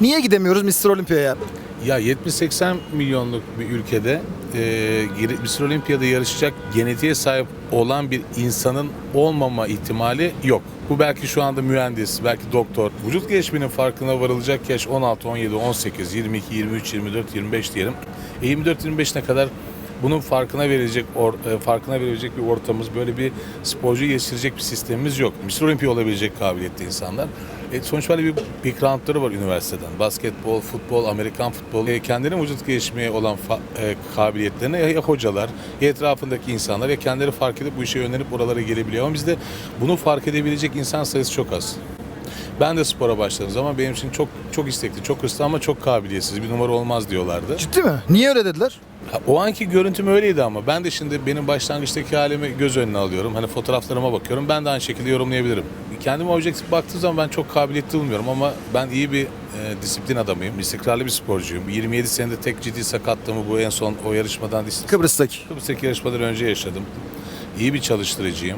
Niye gidemiyoruz Mr. Olympia'ya? Ya 70-80 milyonluk bir ülkede e, Mr. Olympia'da yarışacak genetiğe sahip olan bir insanın olmama ihtimali yok. Bu belki şu anda mühendis, belki doktor. Vücut gelişiminin farkına varılacak yaş 16, 17, 18, 22, 23, 24, 25 diyelim. E 24-25'ne kadar bunun farkına verilecek or- e, farkına verilecek bir ortamımız, böyle bir sporcu yetiştirecek bir sistemimiz yok. Mr. Olympia olabilecek kabiliyette insanlar. E, sonuç böyle bir backgroundları var üniversiteden. Basketbol, futbol, Amerikan futbolu. E, kendine vücut gelişmeye olan fa- e, kabiliyetlerine ya, ya hocalar, ya etrafındaki insanlar ya kendileri fark edip bu işe yönlenip oralara gelebiliyor. Ama bizde bunu fark edebilecek insan sayısı çok az. Ben de spora başladığım zaman benim için çok çok istekli, çok hırslı ama çok kabiliyetsiz bir numara olmaz diyorlardı. Ciddi mi? Niye öyle dediler? O anki görüntüm öyleydi ama ben de şimdi benim başlangıçtaki halimi göz önüne alıyorum. Hani fotoğraflarıma bakıyorum. Ben de aynı şekilde yorumlayabilirim. Kendime objektif baktığım zaman ben çok kabiliyetli bulmuyorum ama ben iyi bir e, disiplin adamıyım. istikrarlı bir sporcuyum. 27 senede tek ciddi sakatlığımı bu en son o yarışmadan Kıbrıs'taki. Kıbrıs'taki yarışmadan önce yaşadım. İyi bir çalıştırıcıyım.